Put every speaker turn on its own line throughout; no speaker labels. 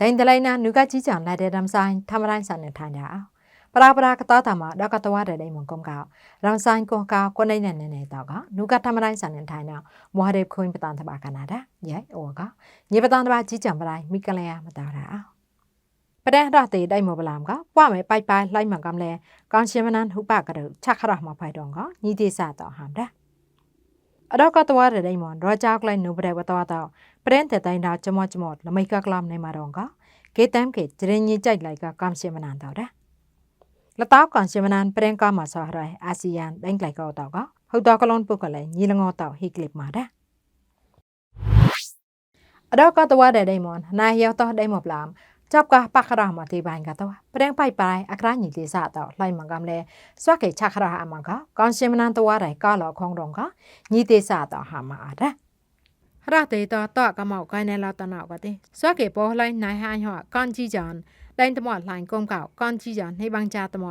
ဒိန်တလိုက်နာနုကကြီးချောင်လိုက်တဲ့ဒမ်ဆိုင်ထမရိုင်းဆန်နေထိုင်ကြအောင်ပရာပရာကတာတာမှာတော့ကတဝတဲ့ဒိန်မကုံကောက်ရမ်ဆိုင်ကောကာကိုနေနေနေနေတော့ကနုကထမရိုင်းဆန်နေထိုင်တော့မွားတဲ့ခွင်းပတန်တဘာကနာတာယဲဩကညပတန်တဘာကြီးချောင်ပရိုင်းမိကလယာမတာတာအောင်ပဒန်ရတဲ့ဒိုင်မဘလမ်ကပွားမဲပိုက်ပိုက်လိုက်မှကမလဲကောင်ရှင်မနန်ဟုပကရချက်ခရမှာဖိုင်တော့ကညီတိစတော့ဟမ်ဒါ အတော့ကတဝတဲ့ဒိန်မွန်ရောကြောက်လိုက်နုပတဲ့ဝတော့တော့ပရင်တဲ့တိုင်းတော့ကျမကျမလမိကကလမ်နေမှာတော့ကကေတမ်ကေဂျရင်ညကြိုက်လိုက်ကကောင်ရှင်မနန်တော့ဒါလတောက်ကောင်ရှင်မနန်ပရင်ကမှာဆောရအာဆီယံဒိုင်လိုက်ကောတော့ကဟုတ်တော့ကလွန်ပုတ်ကလည်းညီလငေါတော့ဟိကလစ်မှာဒါအတော့ကတဝတဲ့ဒိန်မွန်နာရောက်တော့ဒိန်မပလမ် จับกะปักระมาตีบานกะตัวเปรงไปไปอักราญิติสะตอไลมังกำเลสวะเกชักระหามังกะกอนชิมนันตัวไรกะลอคงรองกะญิติสะตอหามาอะดะရတေတတော့ကမောက်ကိုင်းနေလာတနောက်ကတိစွက်ကေပေါ်လိုက်နိုင်ဟန်ဟောကန်ကြီးကြန်လိုင်းတမလိုင်းကုန်းကောက်ကန်ကြီးကြန်နေဘန်းကြတမ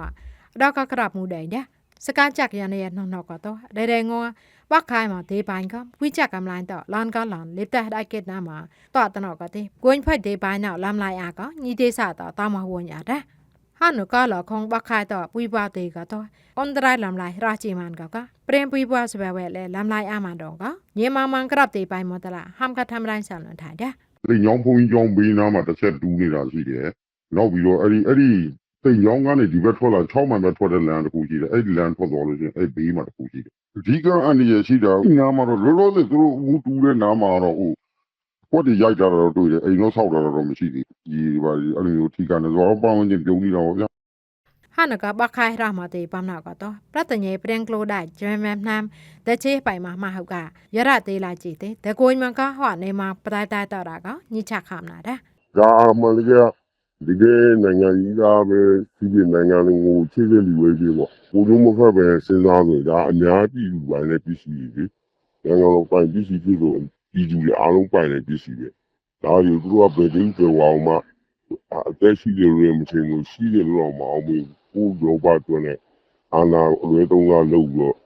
တော့ကကရပ်မှုတိုင်တဲ့စကားကြက်ရနေရနှောက်ကတော့ဒဲဒဲငေါ วักคายมาเตปานก็วิจักกำลังต่อลานก็หลอนลิบแต่ได้เกตนามาต่อตนอกก็ติกวนไฟเตปานเนาะลำลายอาก็ညီเตสาต่อตามมาวนอย่าได้ဟာနကလခုံဘခိုင်တော့ပွီပွားတေကတော့အွန်ဒရိုင်လမ်လိုက်ရာချီမန်ကကပရင်ပွီပွားစပယ်ဝဲလဲလမ်လိုက်အမန်တော့ကညမမန်ကရပ်တေပိုင်မတလားဟမ်ကထမ်ရိုင်းဆန်လွန်ထိုင်တဲ့
အဲ့ညောင်ဖုံကြီးကျောင်းဘေးနားမှာတစ်ချက်တူးနေတာရှိတယ်နောက်ပြီးတော့အဲ့ဒီအဲ့ဒီတိမ်ရောင်းကနေဒီဘက်ထွက်လာ6မိုင်ဘက်ထွက်တဲ့လမ်းတစ်ခုရှိတယ်အဲ့ဒီလမ်းထွက်သွားလို့ရှိရင်အဲ့ဘေးမှာတစ်ခုရှိတယ် အဓိကအန်ဒီရရှိတာဒီနားမှာတော့လောလောဆယ်သူတို့ဦးတူးတဲ့နားမှာတော့ဟိုကွက်တွေရိုက်တာတော့တွေ့တယ်အိမ်တော့ဆောက်တာတော့မရှိသေးဘူးဒီပါအဲ့လိုမျိုးထိကနေဆိုတော့ပတ်ဝန်းကျင်ပြုံးနေတာပေါ့ဗျာ
ဟာနကဘခိုင်ရမတေပမ်နာကတော့ပြတညေပရင်ကလိုဒိုင်ဂျမမ်နမ်တချေပိုင်မှာမဟုတ်ကရရသေးလာကြည့်တဲ့ဒကိုညမကဟောနေမှာပတိုင်တိုင်တော့တာကညချခမ်နာတဲ့
ဒါအမှန် တကယ်ဒီကနိုင်ငံကြီးသားပဲစီးပြနိုင်ငံကိုခြေစလူဝဲကြီးပေါ့ကိုလုံးမဖက်ပဲစဉ်းစားဆိုဒါအများပြည်သူပိုင်းနဲ့ပြည်စီတွေနိုင်ငံတော်ပိုင်းပြည်စီပြည်ကိုပြည်သူတွေအားလုံးပိုင်းနဲ့ပြည်စီတွေဒါရီသူတို့ကဘယ်တင်းကြောင်အောင်မှအသက်ရှိတယ်လို့မထင်ဘူးရှိတယ်လို့တော့မအောင်ဘူးကိုရောပါတွန်းနဲ့အာနာအလွဲသုံးစားလုပ်ပြီးတော့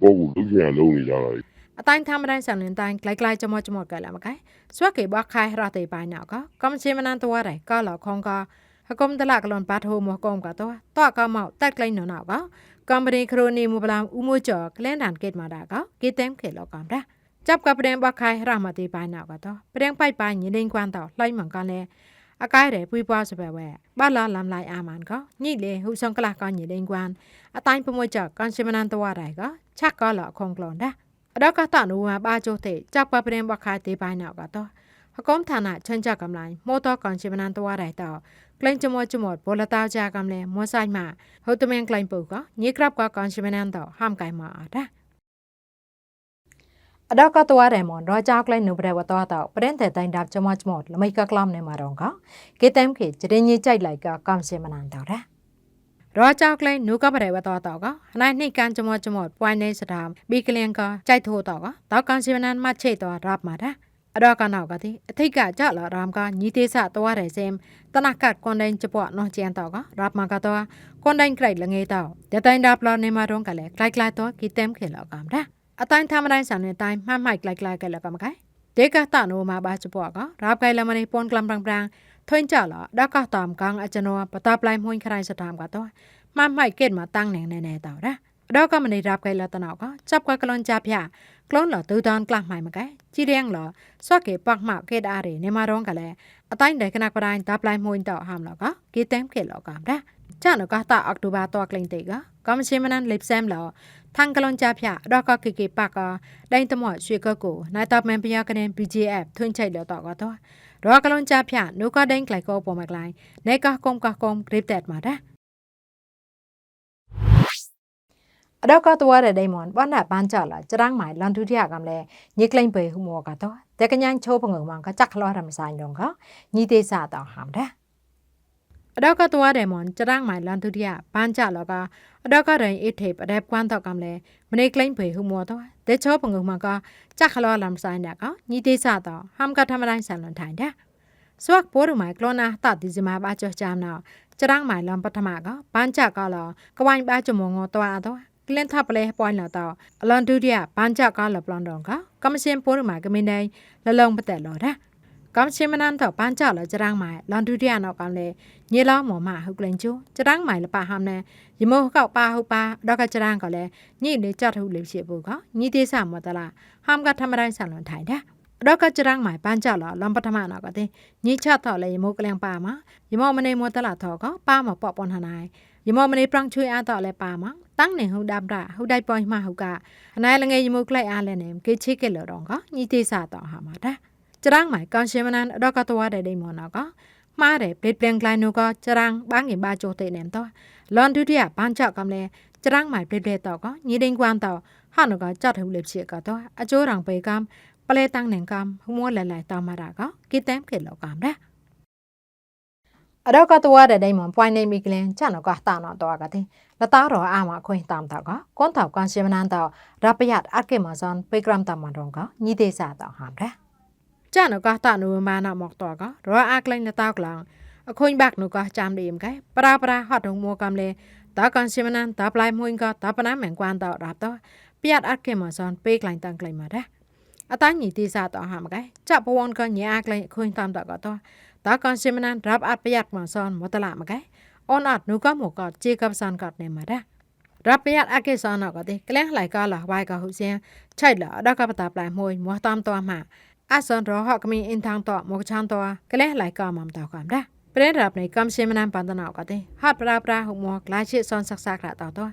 ပုံကိုလုပ်ချင်အောင်လုပ်နေကြတာ
အတိုင်းထမ်းတိုင်းဆန်လင်တိုင်းဂလိုက်ဂလိုက်ကြမကြမကလာမကဲစွက်ကေဘခိုင်ရတဲ့ပိုင်းနောက်ကကမချေမနန်တော်ရဲကလာခေါင်ကဟကုမ်တလကလွန်ပတ်ဟိုမကုမ်ကတော့တော့ကမောက်တက်လိုက်နော်နောက်ကကမ်ပဏီခရိုနီမူပလမ်ဦးမိုးကျော်ကလန်ဒန်ဂိတ်မှာဒါကကေတမ်ခေလောကမ်ဒါจับกับเปรงบักไข่รามติปายนาวก็ตอเปรงไปไปยิลิงกวนตอไล่มังกัน អដកតនុវបាចុទេចាក់បប្រេងបខៃទេបាយណកតហកុំឋានៈចិនចកំឡៃម៉ូតកងជីវណានតវរៃតក្លែងចមោចមោបលតាចាកំលែមួសាយម៉ាហូតមែងក្លែងពូកញីក្រាប់កកងជីវណានតហាំកៃម៉ាអរ៉ាអដកតវរេមនរចោក្លែងនុប្រវតតប្រេនតែតៃដាប់ចមោចមោល្មីកក្លំណេម៉ារងកគេតែមគេជ្រិញញីចៃឡៃកកំជីវណានតរ៉ា รอเจอกเลยหนูก็ไปได้ว่าต่อต่อก็นายนี่การจมอจมอดปวยในสถามบีเกลียงก็ใจโทต่อก็ต่อการชิวนั้นมาเชยต่อรับมาได้อดอกันาวกะที่ที่กะจะละรามกะยีเตสะตัวไรเซมตนักกัดคนใดจะปะนอเจียนต่อก็รับมากะตัวคนเดินไกลละเงยต่อแต่ตอนรับรอในมารงกันเลยไกลๆตัวกิเต็มเขละกามได้อตานทำอะไรสันในตายมาใหม่ไกลๆกันละกามกะเด็กกะตานูมาบาจะปะก็รับไกลละมันในปนกลำปราง ခရိုက်လငေတော့တတိုင်းဒါပလနေမှာတော့ကလည်းခလိုက်လိုက်တော့ကီတမ်ခေလောက်ကမ်ဒါအတိုင်းသမတိုင်းဆန်တဲ့အတိုင်းမှတ်မိုက်လိုက်လိုက်ကြလကမကဲဒေကတနိုမှာဘာချပွားကရပ်ကိုင်လမနေပွန်ကလမ်ပရန်ပရန်ထွင်းကြလာဒကတမ်ကန်အချနောပတပလိုက်မွင်ခရိုင်စတမ်ကတော့မှတ်မိုက်ကဲ့မှာတန်းနေနေနေတော့ဒါအတော့ကမနေရပ်ကိုင်လတနောက်က chấp ကကလွန်ကြပြကလုံးလတူတန်ကလမိုင်မကဲကြည်ရန်လစော့ကေပတ်မကေဒါရီနေမရောကလည်းအတိုင်းဒေကနကပတိုင်းဒပလိုက်မွင်တော့ဟမ်လောကကေတမ်ကေလောကမ်ဒါကြနကတာအောက်တိုဘာတော့ ကလင်းတေကကမရှင်မနန်လစ်ဆမ်လောทางกลอนจาพยาดอกก็กิกิปากก็ได้ตมอช่วยก็กูนายตอบแมนพยาคะแนน BGF ทุนใช้แล้วต่อก็ตัวดอกกลอนจาพยานูก็ได้ไกลก็ปอมาไกลในก็กมก็กมกริบแตดมาได้အတော့ကတော့တဲ့ဒိမွန်ဘာနာပန်းကြလာကြရန်းမိုင်လန်ထူတရကံလဲညိကလိန်ပေဟူမောကတော့တကညန်ချိုးပငုံမကချက်ခလောရမဆိုင်တော့ကညီသေးစာတော့ဟမ်တဲ့ အတော့ကသွားတယ်မွန်ကျရန့်မိုင်လန်ဒုတိယဘန်ကြလောကအတော့ကတိုင်အထေပရက်ကွမ်တော့ကံလေမနေကလိမ့်ဖေဟူမောတော့ဒေချောပငုံမကကြခလောလမ်ဆိုင်နကညီတေစတော့ဟမ်ကထမတိုင်းဆန်လွန်ထိုင်တဲ့စဝက်ပိုးရမိုင်ကလောနာတတိဇမဘာချောချမ်းနော်ကျရန့်မိုင်လန်ပထမကဘန်ကြကလောကဝိုင်းပါချမောငောတော့အတော့ကလန်ထပလဲပွိုင်းလာတော့အလွန်ဒုတိယဘန်ကြကလပလွန်တော့ကကမရှင်ပိုးရမိုင်ကမင်းတိုင်းလလုံးပတ်သက်လောတာ ကကမ်ရှင်မနန်တော့ပန်းကြလကြရန်းမိုင်လွန်ဒူဒီယာနော်ကောင်လေညေလောမော်မဟုတ်ကလင်ကျူကြရန်းမိုင်လပါဟမ်နဲယမောကောက်ပါဟုတ်ပါတော့ကကြရန်းကလည်းညိလေကြတ်ထုလေဖြစ်ဘူးကညိသေးစမတလားဟမ်ကထမတိုင်းဆန်လွန်ထိုင်တဲ့တော့ကကြရန်းမိုင်ပန်းကြလလွန်ပထမနော်ကတဲ့ညိချတော့လေယမောကလင်ပါမှာယမောမနေမောတလာတော့ကပါမပေါ့ပွန်ဟနိုင်ယမောမနေပရန့်ချွေအားတော့လေပါမှာตั้งနေဟုတ်ဒါပရာဟုတ်တိုက်ပွိုင်းမှာဟုတ်ကအနိုင်လငယ်ယမောကလိုက်အားလဲနေကေချေကဲလောတော့ကညိသေးစတော့ဟာမှာတဲ့ ចរាងម៉ៃកនជាមណានដកតវ៉ាដែលដេមណកម៉ារ៉េប្លេតប្លេងក្លៃនូកចរាងបាងងេបាចុទេណេមតលនទុតិយាបានចកកំលេចរាងម៉ៃប្លេតប្លេតតកញីដេងគួនតហនកចតហ៊ុលេភិកតអជោរងបេកំប្លេតាំងណេងកំហមួលលៃតម៉ារ៉ាកគិតែមគិលកំរ៉ាအတော့ကတော်တဲ့တိုင်းမှာ point နေမိကလင်ချန်တော့ကတာနော်တော့ကတဲ့လတာတော်အာမခွင်တမ်တော့ကကွန်တော်ကွန်ရှင်မနန်တော့ရပယတ်အကေမဇွန်ပေဂရမ်တမ်မတော်ကညီသေးစားတော့ဟမ်တဲ့ ចានក៏តនុមាណមកតក៏រអាក្លែងលតោក្លងអខុញបាក់នុក៏ចាំឌីមកែប្រាប្រាហត់ងមួកំលេតកនសិមណានតប្លៃមួយក៏តបណាមែងគួនតរាប់តពីអត់អត់គេមកសនពេក្លែងតាំងក្លែងមកដែរអតាញីទីសាតហាមកែចាប់ពវនក៏ញ៉ាក្លែងខុញតាមតក៏តតកនសិមណានរាប់អត់ប្រយ័ត្នមកសនមកតឡាមកែអូនអត់នុក៏មកក៏ជីកបសានក៏နေមកដែរ อัศนรอหอกมีอินทางต่อมกชานตัวกะเลหลายกอมอมต่อความได้ประเด็นรับในกำเชมนามปันตนาวกติฮอดปราปราหกมัวกลายชื่อซอนสักสักละต่อตัว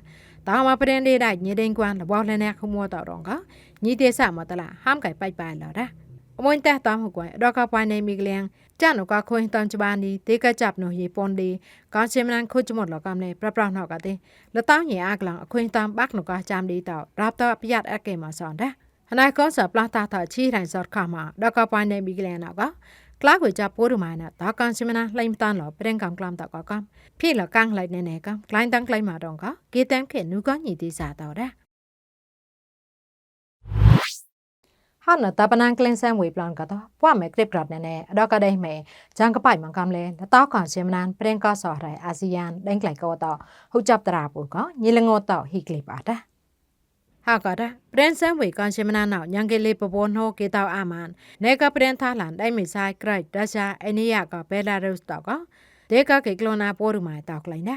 ต่อมาประเด็นดีได้ยีเด้งกวนระบอกเลยแน่หกมัวต่อรองก็ยีเดซ่ามาตละห้ามไก่ไปไปแล้วได้มวยแต่ตอมหกวยดอกกปายในมีเลียงจ้าหนูก็คุยตอนจบานดีตีกระจับหนูยีปนดีก็เชมนันคุยจมดหลอกกำเลยประปรองหอกกติแล้วต้องหยีอากหลังคุยตามบักหนูก็จามดีต่อรับต่อประหยัดแอเกมาสอนได้ ဟနိုင်ကောစာပလာတာတာချီတိုင်းစော့ခါမှာဒကပွိုင်းနေမိကလန်နောက်ကကလာကိုကြပိုးရမိုင်းနာဒါကန်စမနာလှိမ်တန်လောပရင်ကောင်ကလမ်တကကမ်ဖြေလကန်လိုက်နေနေကမ်ကလိုင်းတန်ကလိုက်မှာတော့ကဂေတန်ခေနူကညီတိစားတော့တဲ့ဟာနတပနန်ကလင်ဆန်ဝေပလန်ကတော့ပွားမယ်ကလစ်ဂရတ်နဲ့နဲ့အတော့ကဒိမဲဂျန်ကပိုက်မကမ်လဲလတောက်ကောင်စမနန်ပရင်ကဆော်ရိုင်အာဆီယံဒိုင်းကလိုက်ကောတော့ဟုတ် chấp တရာပူကညီလငောတော့ဟီကလစ်ပါတာ ဟာကတာပရင်ဆန်ဝေကန်ရှမနာနောက်ညံကလေးပပေါ်နှောကေတောက်အာမန်နေကပရင်သားလန်ဒိုင်းမီဆိုင်ဂရိုက်ဒါရှာအိနီယာကဘဲလာရုစ်တော့ကဒေကကေကလိုနာပိုရူမိုင်တောက်လိုက်နာ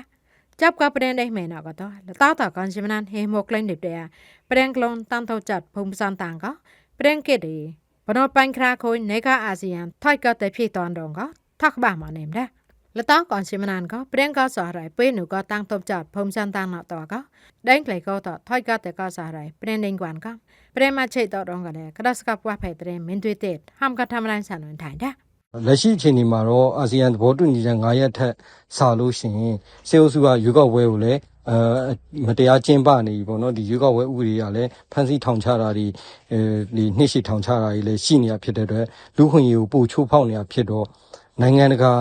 จับกับประเด็นได้ไหมนะก็ต่อแล้วต่อต่อกันใช่ไหมนั้นเฮโมกลนเด็ดเดียประเด็นกลนตั้งเท่าจัดภูมิสันต่างก็ประเด็นเกดีปนปันคราคุยในก็อาเซียนถอยก็แต่พี่ตอนดงก็ทักบ้ามาเนมได้แล้วต่อก่อนใช่ไหมนั้นก็ประเด็นก็สออะไรเป้หนูก็ตั้งทบจัดภูมิสันต่างเนาะต่อก็ได้ លតកងឈិមណានកព្រៀងកសរៃពេលនោះក៏តាំងទប់ចាត់ភូមិសន្តានណតកដេងក្លៃក៏តថយកតកសរៃព្រៀងដេងគួនកព្រៀងមកឆៃតរងកလည်းក្តស្កပွားផៃត្រេមិនទ្វេទេហំកថាមឡានសាននថៃដែរ
လက်ရှိအချိန်ဒီမှာတော့အာဆီယံသဘောတူညီချက်9ရက်ထက်စာလို့ရှိရင်စေအုပ်စုကရွေးကောက်ပွဲကိုလည်းအဲမတရားကျင်းပနေပြီပေါ့နော်ဒီရွေးကောက်ပွဲဥပဒေကလည်းဖမ်းဆီးထောင်ချတာတွေအဲဒီနှိရှိထောင်ချတာတွေလည်းရှိနေတာဖြစ်တဲ့အတွက်လူခွင့်ရေးကိုပို့ချိုးဖောက်နေတာဖြစ်တော့ နိုင်ငံတကာ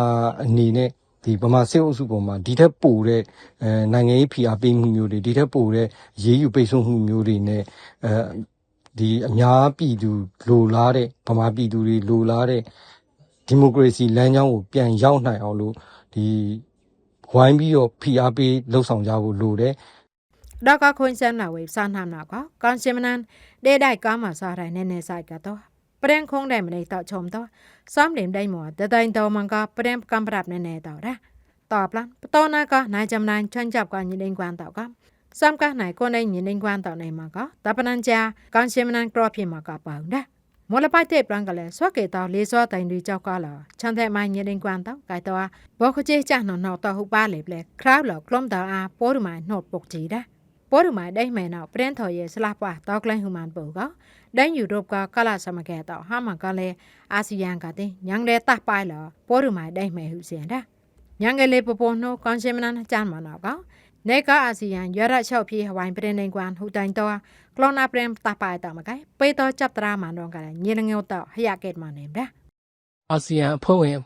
အနေနဲ့ဒီဗမာစစ်အုပ်စုပေါ်မှာဒီထက်ပိုတဲ့အဲနိုင်ငံရေးဖိအားပေးမှုမျိုးတွေဒီထက်ပိုတဲ့ရေးယူပိတ်ဆို့မှုမျိုးတွေနဲ့အဲဒီအများပြည်သူလိုလားတဲ့ဗမာပြည်သူတွေလိုလားတဲ့ဒီမိုကရေစီလမ်းကြောင်းကိုပြန်ရောက်နိုင်အောင်လို့ဒီဝိုင်းပြီးတော့ဖိအားပေးလှုပ်ဆောင်ကြဖို့လိုတယ်
ဒါကခွင့်စမ်းလာဝေးစားနာမှာကကွန်ရှင်မနန်ဒေဒိုက်ကားမှာစားတိုင်းနဲ့နေဆိုင်ကတော့ ด้ก็มาสาไรแน่ๆใส่ก็ตัวเปรียงคงได้ไม่ได้ต่อชมตัวซ้อมเล่มได้หมดแต่ตัวตัวมันก็เปรียงกำปรับแน่ๆต่อได้ตอบละตอนนั้นก็นายจำนานชนจับกันยินดีกวนต่อก็ซ้ำก็ไหนก็ได้ยินดีกวนต่อในมันก็แต่ปนันจาก่อนเชมนันกรอบเพียงมาก็เปิงได้မလပိုက်တဲ့ပလန်ကလေးစောကေတောလေးစောတိုင်ဒီကြောက်ကလာချန်တဲ့မိုင်းညရင်ကွမ်တော့ကိုက်တော့ဘောခချေချာနော်နော်တော့ဟုတ်ပါလေပလေခရောက်လောကလုံးတာအားပိုးရမိုင်းနှုတ်ပုတ်ကြည့်တာ ပိုးရမိုင်းဒိုင်မဲနော်ပရင်ထော်ရဲ့ဆလာပွားတောက်ကလိုင်းဟူမန်ပူကဒိုင်ယူရိုပကကလာစမကဲတော့ဟာမကလည်းအာဆီယံကတဲ့ညံတဲ့တပိုင်လောပိုးရမိုင်းဒိုင်မဲဟူစင်တာညံကလေးပပေါ်နှုတ်ကွန်ရှမနန်ချန်မနော်ကနေကအာဆီယံရရချောက်ပြေဟဝိုင်ပရင်နေကွမ်ဟူတိုင်တော့กลอนาเปรมตาปายตามไกไปต่อจับตรามันดองกันညင်ငောတော့ဟရကက်မနေဒါ
အာဆီယံအဖွဲ့ဝင်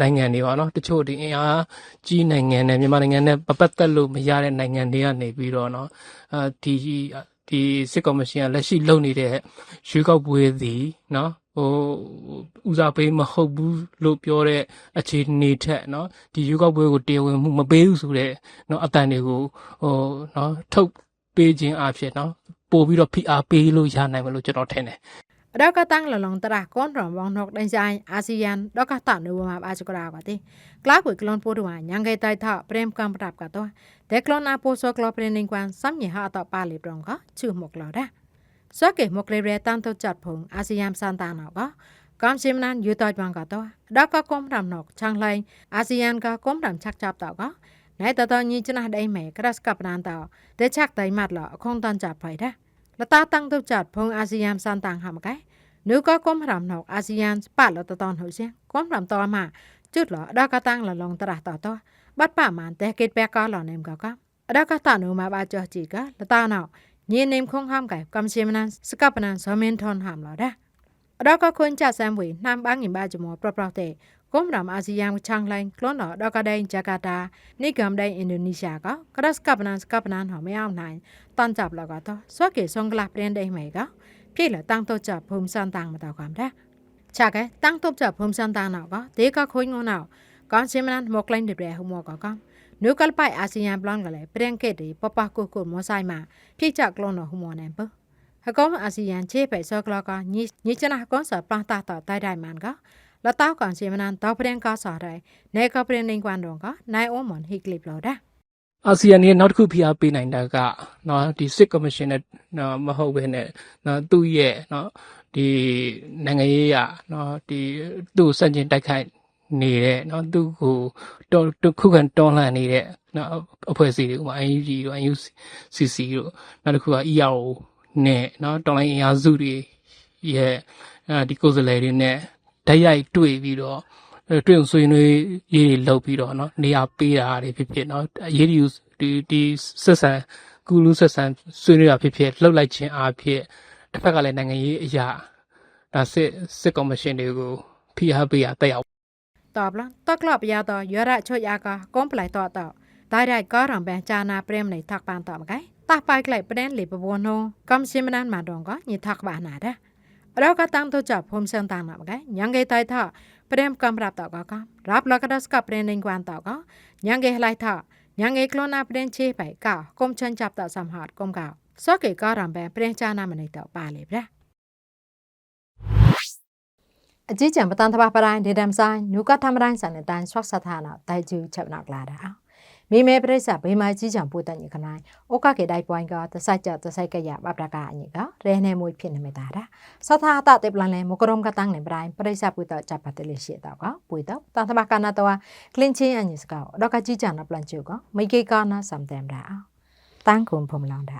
နိုင်ငံတွေပါเนาะတချို့ဒီအင်အားကြီးနိုင်ငံနဲ့မြန်မာနိုင်ငံနဲ့ပပတ်သက်လို့မရတဲ့နိုင်ငံတွေကနေပြီးတော့เนาะအဲဒီဒီစစ်ကော်မရှင်ကလက်ရှိလုပ်နေတဲ့ရွေးကောက်ပွဲသည်เนาะဟိုဦးစားပေးမဟုတ်ဘူးလို့ပြောတဲ့အခြေအနေထက်เนาะဒီရွေးကောက်ပွဲကိုတရားဝင်မှုမပေးဘူးဆိုတဲ့เนาะအတန်တွေကိုဟိုเนาะထုတ်ပေးခြင်းအဖြစ်เนาะပို့ပြီးတော့ဖိအားပေးလို့ရနိုင်မလို့ကျွန်တော်ထင်တယ်
រកតាំងលលងតរះកូនរំវងណុកដេញចាយអាស៊ានដកតនៅមកអាចក្រៅកទេក្លាគួយក្លនពូរវ៉ាញ៉ាងកេតៃថោព្រេមកំប្រាប់កតោតែក្លនអាពូសក្លព្រេនឹងគួនសំញហអតប៉ាលីប្រងកជឺមកឡរ៉ាសកេមកលេរេតាំទៅចាត់ភងអាស៊ានសានតាណកកំជាមណានយូតតបងកតោដកកុំរំណុកឆាងឡែងអាស៊ានកកុំរំឆាក់ចាប់តកណៃតតញីឆ្នះដេញម៉ែក្រាស់កបណានតតែឆាក់តៃម៉ាត់លអខុងតនចាប់ໄປរ៉ា តតាំងទៅចាត់ភងអាស៊ីយ៉ាមសានតាំងហាមកែនៅក៏គុំរំណកអាស៊ីយ៉ាមប៉លតតនហុសៀងគុំរំតមកជុតលដល់កតាំងលឡងតរះតតបាត់ប៉មានតែគេបែកក៏លនេមក៏កដល់កតានុមកបាចោះជីកលតណោញីនេមខងហាមកែកំសៀមណានស្កបណានសមែនថនហាមឡរ៉ាដល់ក៏ខូនចាត់សាំវីណាំបាងញីបាចមោប្រប្រទេ ကွန်ဗရမ်အာဆီယံချန်လိုင်းကလွန်တော်ဒေါကဒိုင်ဂျကာတာနိဂမ်ဒိုင်အင်ဒိုနီးရှားကကရတ်ကပနန်စကပနန်ဟောမယောင်းနိုင်တန်ကြပ်လကတော့စွကေဆွန်ကလပရင်ဒိုင်မေကပြေလတန်တော့ကြဘုံစန်တန်မတော်ကံတဲ့ချက်ကတန်တော့ကြဘုံစန်တန်တော့ကဒေကခွင်းငေါနောက်ကောင်စင်မနန်မော့ကလိုင်းဒီဘရဟူမောကကနုကလပိုင်အာဆီယံပလန်ကလည်းပရင်ကေဒီပပကိုကိုမောဆိုင်မှာပြေချကလွန်တော်ဟူမောနေပါဟကောအာဆီယံချေပဲဆောကလကညညချနာကောဆာပန်တာတာတိုက်တိုင်မန်က လတောက်ကန်စီမနန်တော့ပရင်ကစားတယ်နေကပရင်နေကွမ်တော့ကနိုင်အွန်မွန်ဟိကလစ်လော်ဒါ
အာဆီယံရဲ့နောက်တစ်ခုဖိအားပေးနိုင်တာကနော်ဒီစစ်ကော်မရှင်နဲ့နော်မဟုတ်ဘဲနဲ့နော်သူ့ရဲ့နော်ဒီနိုင်ငံရေးရနော်ဒီသူ့စန့်ကျင်တိုက်ခိုက်နေတဲ့နော်သူ့ကိုတော်တော်ခုခံတော်လှန်နေတဲ့နော်အဖွဲ့အစည်းတွေဥပမာ UNG တို့ UCC တို့နောက်တစ်ခုက EAO နဲ့နော်တော်လိုင်းအင်အားစုတွေရဲ့အဲဒီကိုယ်စားလှယ်တွေနဲ့ ဓာတ်ရိုက်တွေ့ပြီးတော့ အဲတွေ့အောင်ဆွေးနွေးရေးတွေလုပ်ပြီးတော့เนาะနေရာပေးတာတွေဖြစ်ဖြစ်เนาะအရေးယူဒီဒီဆက်ဆံကုလူဆက်ဆံဆွေးနွေးတာဖြစ်ဖြစ်လှုပ်လိုက်ခြင်းအားဖြင့်တစ်ဖက်ကလည်းနိုင်ငံရေးအရာဒါစစ်စစ်ကော်မရှင်တွေကိုဖိအားပေးရတက်ရောက်
ตอบละตอกลอบยาต่อยระชยากก้มปลายต่อต่อตายได้ก็รำแบงจานาเปรมในทักปานต่อมาไกตาไปไกลประเด็นหลีปบวนโนกำชิมนันมาดองก็ยิทักบานาด แล้วก็ตั้งตัวจับพมเสียงตามมาบ่กยังไงตายท่อเปรมกำรับต่อก็ก็รับแล้วก็ดัสกับเปรนในกวนต่อก็ยังไงไหลท่อยังไงกลอนาเปรนเชไปก็กมเชิญจับต่อสำหอดกมก่าសោះគេក៏រំបែព្រះចាណាមណៃតប៉ាលេប្រាអជីចាំបតានតបះបរៃដេដាំសាញនូក៏ធ្វើរៃសនតានស្វកសថាណតៃជូចាប់ណកឡាដា မိမဲပရိစ္ဆဘေးမကြီးချံပို့တဲ့ညခနိုင်ဩကကေတိုက်ပွိုင်းကတဆိုင်ကြတဆိုင်ကရပပရကအညကရဲနေမွေဖြစ်နေမတာတာဆထာတတေပလန်လေမကရုံကတန်းနေပတိုင်းပရိစ္ဆပွေတော့ချက်ပတ်တယ်ရှိတော့ကပွေတော့တန်တဘာကနာတော့ကလင်းချင်းအညစကောတော့ကကြီးချံနပလန်ကျူကမိကေကနာစမ်တမ်တာတန်းကွန်ဖုံလောင်တာ